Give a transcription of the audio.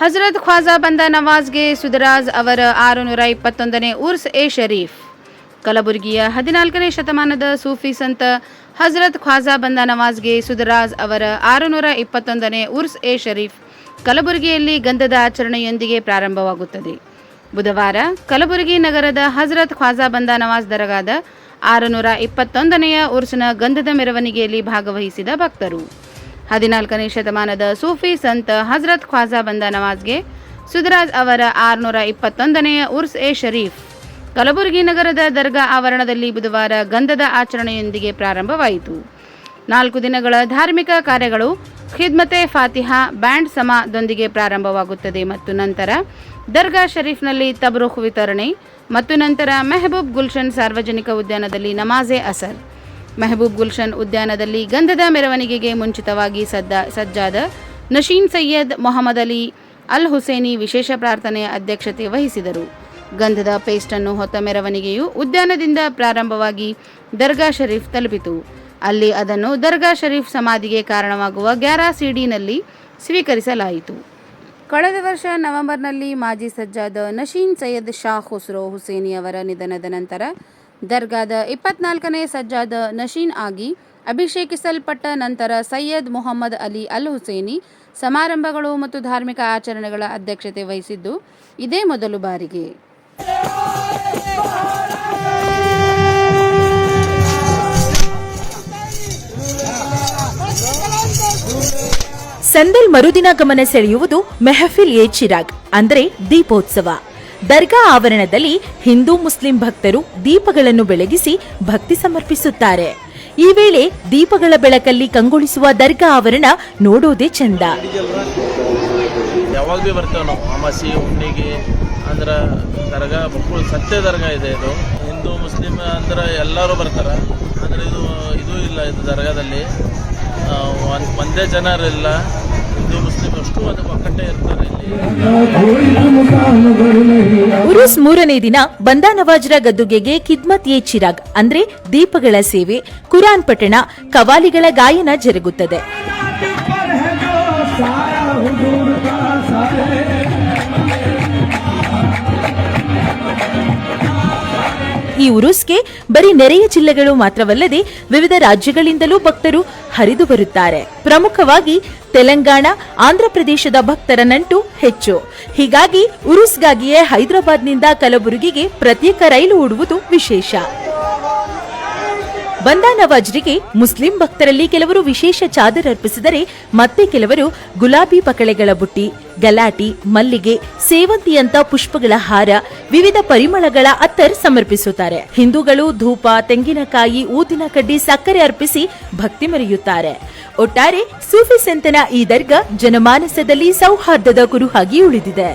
ಹಜರತ್ ಖ್ವಾಜಾ ಬಂದ ನವಾಜ್ಗೆ ಸುದರಾಜ್ ಅವರ ಆರುನೂರ ಇಪ್ಪತ್ತೊಂದನೇ ಉರ್ಸ್ ಎ ಶರೀಫ್. ಕಲಬುರಗಿಯ ಹದಿನಾಲ್ಕನೇ ಶತಮಾನದ ಸೂಫಿ ಸಂತ ಹಜರತ್ ಖ್ವಾಜಾ ಬಂದ ನವಾಜ್ಗೆ ಸುದರಾಜ್ ಅವರ ಆರುನೂರ ಇಪ್ಪತ್ತೊಂದನೇ ಉರ್ಸ್ ಎ ಶರೀಫ್ ಕಲಬುರಗಿಯಲ್ಲಿ ಗಂಧದ ಆಚರಣೆಯೊಂದಿಗೆ ಪ್ರಾರಂಭವಾಗುತ್ತದೆ. ಬುಧವಾರ ಕಲಬುರಗಿ ನಗರದ ಹಜರತ್ ಖ್ವಾಜಾ ಬಂದ ನವಾಜ್ ದರಗಾದ ಆರುನೂರ ಇಪ್ಪತ್ತೊಂದನೆಯ ಉರ್ಸ್ನ ಗಂಧದ ಮೆರವಣಿಗೆಯಲ್ಲಿ ಭಾಗವಹಿಸಿದ ಭಕ್ತರು. ಹದಿನಾಲ್ಕನೇ ಶತಮಾನದ ಸೂಫಿ ಸಂತ ಹಜರತ್ ಖ್ವಾಜಾ ಬಂದ ನವಾಜ್ಗೆ ಸುದರಾಜ್ ಅವರ ಆರುನೂರ ಇಪ್ಪತ್ತೊಂದನೆಯ ಉರ್ಸ್ ಎ ಶರೀಫ್. ಕಲಬುರಗಿ ನಗರದ ದರ್ಗಾ ಆವರಣದಲ್ಲಿ ಬುಧವಾರ ಗಂಧದ ಆಚರಣೆಯೊಂದಿಗೆ ಪ್ರಾರಂಭವಾಯಿತು. ನಾಲ್ಕು ದಿನಗಳ ಧಾರ್ಮಿಕ ಕಾರ್ಯಗಳು ಖಿದ್ಮತೆ ಫಾತಿಹಾ ಬ್ಯಾಂಡ್ ಸಮಾದೊಂದಿಗೆ ಪ್ರಾರಂಭವಾಗುತ್ತದೆ ಮತ್ತು ನಂತರ ದರ್ಗಾ ಶರೀಫ್ನಲ್ಲಿ ತಬ್ರುಖ್ ವಿತರಣೆ ಮತ್ತು ನಂತರ ಮೆಹಬೂಬ್ ಗುಲ್ಶನ್ ಸಾರ್ವಜನಿಕ ಉದ್ಯಾನದಲ್ಲಿ ನಮಾಜೆ ಅಸರ್. ಮೆಹಬೂಬ್ ಗುಲ್ಶನ್ ಉದ್ಯಾನದಲ್ಲಿ ಗಂಧದ ಮೆರವಣಿಗೆಗೆ ಮುಂಚಿತವಾಗಿ ಸದ್ದ ಸಜ್ಜಾದ ನಶೀನ್ ಸೈಯದ್ ಮೊಹಮ್ಮದ್ ಅಲಿ ಅಲ್ ಹುಸೇನಿ ವಿಶೇಷ ಪ್ರಾರ್ಥನೆ ಅಧ್ಯಕ್ಷತೆ ವಹಿಸಿದರು. ಗಂಧದ ಪೇಸ್ಟನ್ನು ಹೊತ್ತ ಮೆರವಣಿಗೆಯು ಉದ್ಯಾನದಿಂದ ಪ್ರಾರಂಭವಾಗಿ ದರ್ಗಾ ಶರೀಫ್ ತಲುಪಿತು. ಅಲ್ಲಿ ಅದನ್ನು ದರ್ಗಾ ಶರೀಫ್ ಸಮಾಧಿಗೆ ಕಾರಣವಾಗುವ ಗ್ಯಾರಾ ಸಿಡಿನಲ್ಲಿ ಸ್ವೀಕರಿಸಲಾಯಿತು. ಕಳೆದ ವರ್ಷ ನವೆಂಬರ್ನಲ್ಲಿ ಮಾಜಿ ಸಜ್ಜಾದ ನಶೀನ್ ಸೈಯದ್ ಶಾ ಖುಸ್ರೋ ಹುಸೇನಿ ಅವರ ನಿಧನದ ನಂತರ ದರ್ಗಾದ ಇಪ್ಪತ್ನಾಲ್ಕನೇ ಸಜ್ಜಾದ ನಶೀನ್ ಆಗಿ ಅಭಿಷೇಕಿಸಲ್ಪಟ್ಟ ನಂತರ ಸೈಯದ್ ಮೊಹಮ್ಮದ್ ಅಲಿ ಅಲ್ ಹುಸೇನಿ ಸಮಾರಂಭಗಳು ಮತ್ತು ಧಾರ್ಮಿಕ ಆಚರಣೆಗಳ ಅಧ್ಯಕ್ಷತೆ ವಹಿಸಿದ್ದು ಇದೇ ಮೊದಲು ಬಾರಿಗೆ. ಸಂದಲ್ ಮರುದಿನ ಗಮನ ಸೆಳೆಯುವುದು ಮೆಹಫಿಲ್ ಎ ಚಿರಾಗ್, ಅಂದರೆ ದೀಪೋತ್ಸವ. ದರ್ಗಾ ಆವರಣದಲ್ಲಿ ಹಿಂದೂ ಮುಸ್ಲಿಂ ಭಕ್ತರು ದೀಪಗಳನ್ನು ಬೆಳಗಿಸಿ ಭಕ್ತಿ ಸಮರ್ಪಿಸುತ್ತಾರೆ. ಈ ವೇಳೆ ದೀಪಗಳ ಬೆಳಕಲ್ಲಿ ಕಂಗೊಳಿಸುವ ದರ್ಗಾ ಆವರಣ ನೋಡೋದೇ ಚಂದ. ಯಾವಾಗ ಭೀ ಬರ್ತೇವೆ ನಾವು? ಅಮಾಸಿ, ಹುಣ್ಣಿಗೆ, ಅಂದ್ರೆ ದರ್ಗಾ ಬಕ್ಕುಳ ಸತ್ಯ ದರ್ಗಾ ಇದೆ ಇದು. ಹಿಂದೂ, ಮುಸ್ಲಿಂ ಅಂದ್ರೆ ಎಲ್ಲರೂ ಬರ್ತಾರೆ. ಅಂದ್ರೆ ಇದು ಇದು ಇಲ್ಲ ಇದು ದರ್ಗಾದಲ್ಲಿ. ಒಂದೇ ಜನರಿಲ್ಲ. ಉರುಸ್ ಮೂರನೇ ದಿನ ಬಂದಾ ನವಾಜ್ರ ಗದ್ದುಗೆಗೆ ಕಿದ್ಮತ್ ಎ ಚಿರಾಗ್, ಅಂದ್ರೆ ದೀಪಗಳ ಸೇವೆ, ಕುರಾನ್ ಪಠಣ, ಕವಾಲಿಗಳ ಗಾಯನ ಜರುಗುತ್ತದೆ. ಈ ಉರುಸ್ಗೆ ಬರೀ ನೆರೆಯ ಜಿಲ್ಲೆಗಳು ಮಾತ್ರವಲ್ಲದೆ ವಿವಿಧ ರಾಜ್ಯಗಳಿಂದಲೂ ಭಕ್ತರು ಹರಿದು ಬರುತ್ತಾರೆ. ಪ್ರಮುಖವಾಗಿ ತೆಲಂಗಾಣ, ಆಂಧ್ರಪ್ರದೇಶದ ಭಕ್ತರ ನಂಟು ಹೆಚ್ಚು. ಹೀಗಾಗಿ ಉರುಸ್ಗಾಗಿಯೇ ಹೈದರಾಬಾದ್ನಿಂದ ಕಲಬುರಗಿಗೆ ಪ್ರತ್ಯೇಕ ರೈಲು ಓಡುವುದು ವಿಶೇಷ. ಬಂದಾ ನವಾಜ್ರಿಗೆ ಮುಸ್ಲಿಂ ಭಕ್ತರಲ್ಲಿ ಕೆಲವರು ವಿಶೇಷ ಚಾದರ್ ಅರ್ಪಿಸಿದರೆ ಮತ್ತೆ ಕೆಲವರು ಗುಲಾಬಿ ಪಕಳೆಗಳ ಬುಟ್ಟಿ, ಗಲಾಟಿ, ಮಲ್ಲಿಗೆ, ಸೇವಂತಿಯಂತ ಪುಷ್ಪಗಳ ಹಾರ, ವಿವಿಧ ಪರಿಮಳಗಳ ಅತ್ತರ್ ಸಮರ್ಪಿಸುತ್ತಾರೆ. ಹಿಂದೂಗಳು ಧೂಪ, ತೆಂಗಿನಕಾಯಿ, ಊದಿನ ಕಡ್ಡಿ ಸಕ್ಕರೆ ಅರ್ಪಿಸಿ ಭಕ್ತಿ ಮೆರೆಯುತ್ತಾರೆ. ಒಟ್ಟಾರೆ ಸೂಫಿ ಸಂತನ ಈ ದರ್ಗಾ ಜನಮಾನಸದಲ್ಲಿ ಸೌಹಾರ್ದದ ಕುರುಹಾಗಿ ಉಳಿದಿದೆ.